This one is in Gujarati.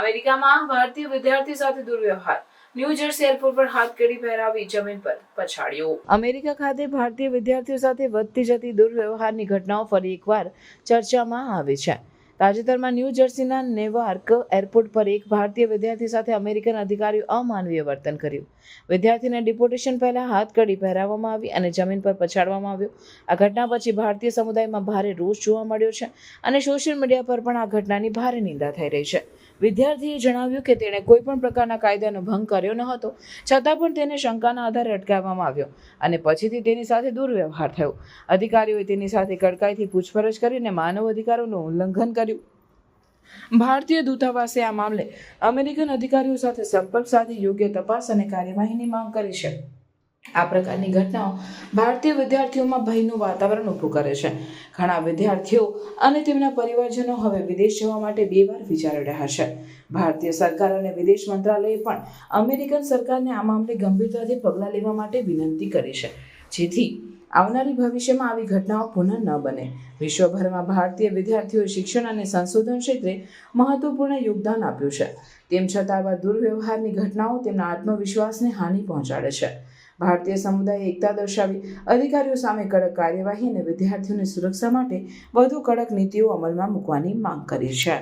અમેરિકામાં ભારતીય વિદ્યાર્થી સાથે દુર્વ્યવહાર. ન્યૂ જર્સી એરપોર્ટ પર હાથકડી પહેરાવી જમીન પર પછાડ્યો. અમેરિકા ખાતે ભારતીય વિદ્યાર્થીઓ સાથે વધતી જતી દુર્વ્યવહારની ઘટનાઓ ફરી એકવાર ચર્ચામાં આવી છે. તાજેતરમાં ન્યૂ જર્સીના નેવાર્ક એરપોર્ટ પર એક ભારતીય વિદ્યાર્થી સાથે અમેરિકન અધિકારીઓ અમાનવીય વર્તન કર્યું. વિદ્યાર્થીને ડિપોટેશન પહેલા હાથકડી પહેરાવવામાં આવી અને જમીન પર પછાડવામાં આવ્યો. આ ઘટના પછી ભારતીય સમુદાયમાં ભારે રોષ જોવા મળ્યો છે અને સોશિયલ મીડિયા પર પણ આ ઘટનાની ભારે નિંદા થઈ રહી છે. વિદ્યાર્થીએ જણાવ્યું કે તેણે કોઈ પણ પ્રકારના કાયદાનો ભંગ કર્યો ન હતો, છતાં પણ તેને શંકાના આધારે અટકાવવામાં આવ્યો અને પછીથી તેની સાથે દુર્વ્યવહાર થયો. અધિકારીઓએ તેની સાથે કડકાઈથી પૂછપરછ કરીને માનવ અધિકારોનું ઉલ્લંઘન કર્યું. ભારતીય દૂતાવાસે આ મામલે અમેરિકન અધિકારીઓ સાથે સંપર્ક સાધી યોગ્ય તપાસ અને કાર્યવાહીની માંગ કરી છે. આ પ્રકારની ઘટનાઓ ભારતીય વિદ્યાર્થીઓમાં ભયનું વાતાવરણ ઊભું કરે છે. ઘણા વિદ્યાર્થીઓ અને તેમના પરિવારજનો હવે વિદેશ જવા માટે બે વાર વિચારી રહ્યા છે. ભારતીય સરકાર અને વિદેશ મંત્રાલયે પણ અમેરિકન સરકારને આ મામલે ગંભીરતાથી પગલાં લેવા માટે વિનંતી કરી છે. જેથી આવનારી ભવિષ્યમાં આવી ઘટનાઓ પુનઃ ન બને. વિશ્વભરમાં ભારતીય વિદ્યાર્થીઓએ શિક્ષણ અને સંશોધન ક્ષેત્રે મહત્વપૂર્ણ યોગદાન આપ્યું છે. તેમ છતાં આવા દુર્વ્યવહારની ઘટનાઓ તેમના આત્મવિશ્વાસને હાનિ પહોંચાડે છે. ભારતીય સમુદાયે એકતા દર્શાવી, અધિકારીઓ સામે કડક કાર્યવાહી અને વિદ્યાર્થીઓની સુરક્ષા માટે વધુ કડક નીતિઓ અમલમાં મૂકવાની માંગ કરી છે.